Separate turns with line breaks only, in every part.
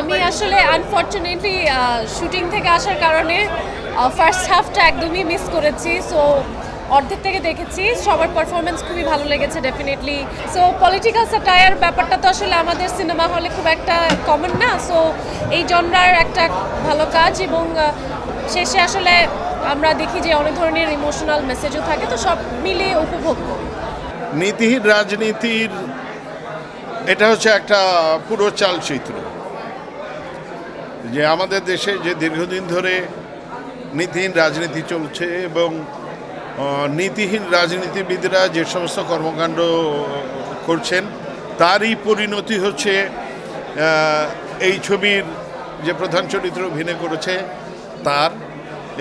আমি আসলে unfortunately shooting থেকে আসার কারণে ফার্স্ট হাফটা একদমই মিস করেছি। সো অর্ধেক থেকে দেখেছি। সবার পারফরমেন্স খুবই ভালো লেগেছে ডেফিনেটলি সো পলিটিক্যাল স্যাটায়ার ব্যাপারটা তো আসলে আমাদের সিনেমা হলে খুব একটা কমন না। সো এই জনরার একটা ভালো কাজ এবং শেষে আসলে আমরা দেখি যে অনেক ধরনের ইমোশনাল মেসেজও থাকে। তো সব মিলিয়ে উপভোগ করি।
নীতিহীন রাজনীতির, এটা হচ্ছে একটা পুরো চালচিত্র। যে আমাদের দেশে যে দীর্ঘদিন ধরে নীতিহীন রাজনীতি চলছে এবং নীতিহীন রাজনীতিবিদরা যে সমস্ত কর্মকাণ্ড করছেন, তারই পরিণতি হচ্ছে এই ছবির যে প্রধান চরিত্র অভিনয় করেছে তার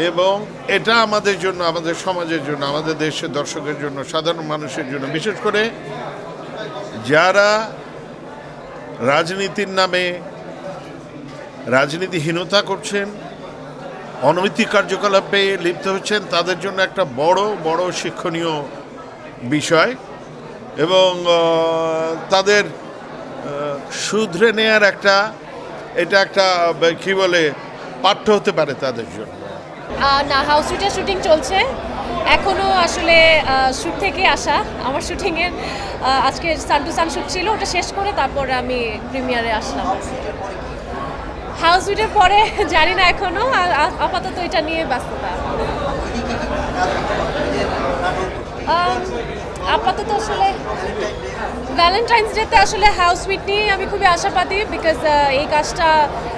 এবং এটা আমাদের জন্য, আমাদের সমাজের জন্য, আমাদের দেশের দর্শকের জন্য, সাধারণ মানুষের জন্য, বিশেষ করে যারা রাজনীতির নামে রাজনীতিহীনতা করছেন, অনৈতিক কার্যকলাপে লিপ্ত হচ্ছেন, তাদের জন্য একটা বড় বড় শিক্ষণীয় বিষয় এবং তাদের শুধরে নেয়ার একটা, এটা একটা কি বলে, পাঠ্য হতে পারে তাদের জন্য।
না হাউস সুইটের শুটিং চলছে। এখনও আসলে শ্যুট থেকে আসা আমার শুটিংয়ের আজকে সান টু সান শ্যুট ছিল, ওটা শেষ করে তারপর আমি প্রিমিয়ারে আসলাম। হাউস সুইটের পরে, জানি না এখনও আর আপাতত এটা নিয়ে ব্যস্ততা। আপাতত আসলে ভ্যালেন্টাইন্স ডেতে আসলে হাউস সুইট নিয়ে আমি খুবই আশাবাদী বিকজ এই কাজটা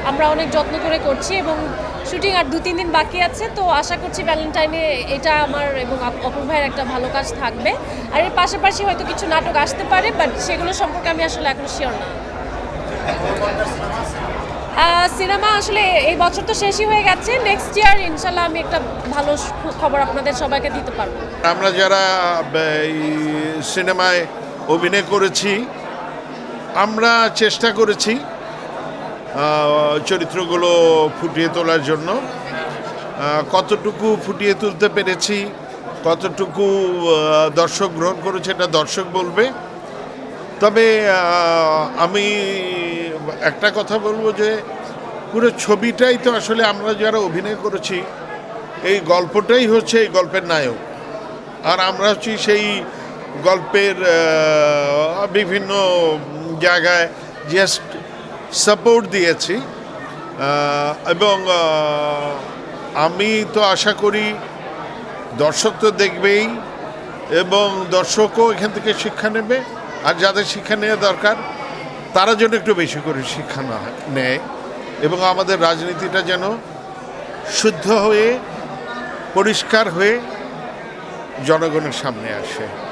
আমরা অনেক যত্ন করে করছি এবং শুটিং আর দু তিন দিন বাকি আছে, তো আশা করছি ভ্যালেন্টাইনে এটা আমার এবং অপর ভাইয়ের একটা ভালো কাজ থাকবে। আর এর পাশাপাশি হয়তো কিছু নাটক আসতে পারে বাট সেগুলো সম্পর্কে আমি আসলে এখন শিওর না। সিনেমা আসলে এই বছর তো শেষই হয়ে গেছে। নেক্সট ইয়ার ইনশাল্লাহ আমি একটা ভালো খবর আপনাদের সবাইকে দিতে পারব।
আমরা যারা এই সিনেমায় অভিনয় করেছি, আমরা চেষ্টা করেছি চরিত্রগুলো ফুটিয়ে তোলার জন্য। কতটুকু ফুটিয়ে তুলতে পেরেছি, কতটুকু দর্শক গ্রহণ করেছে এটা দর্শক বলবে। তবে আমি একটা কথা বলব যে পুরো ছবিটাই তো আসলে আমরা যারা অভিনয় করেছি, এই গল্পটাই হচ্ছে এই গল্পের নায়ক। আর আমরা হচ্ছি সেই গল্পের বিভিন্ন জায়গায় জাস্ট সাপোর্ট দিয়েছি। এবং আমি তো আশা করি দর্শক তো দেখবেই, এবং দর্শকও এখান থেকে শিক্ষা নেবে, আর যাদের শিক্ষা নেওয়া দরকার তারা যেন একটু বেশি করে শিক্ষা না নেয় এবং আমাদের রাজনীতিটা যেন শুদ্ধ হয়ে, পরিষ্কার হয়ে জনগণের সামনে আসে।